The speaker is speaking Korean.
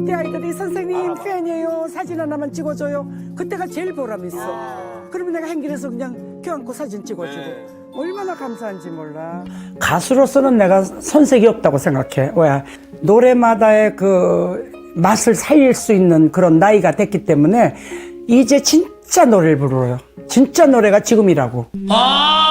이때 아이들이 음. 선생님 팬이에요 사진 하나만 찍어줘요 그때가 제일 보람 있어 아. 그러면 내가 행길에서 그냥 껴안고 사진 찍어주고 네. 얼마나 감사한지 몰라 가수로서는 내가 선색이 없다고 생각해. 왜? 노래마다의 그 맛을 살릴 수 있는 그런 나이가 됐기 때문에 이제 진짜 노래를 부르러요. 진짜 노래가 지금이라고. 아!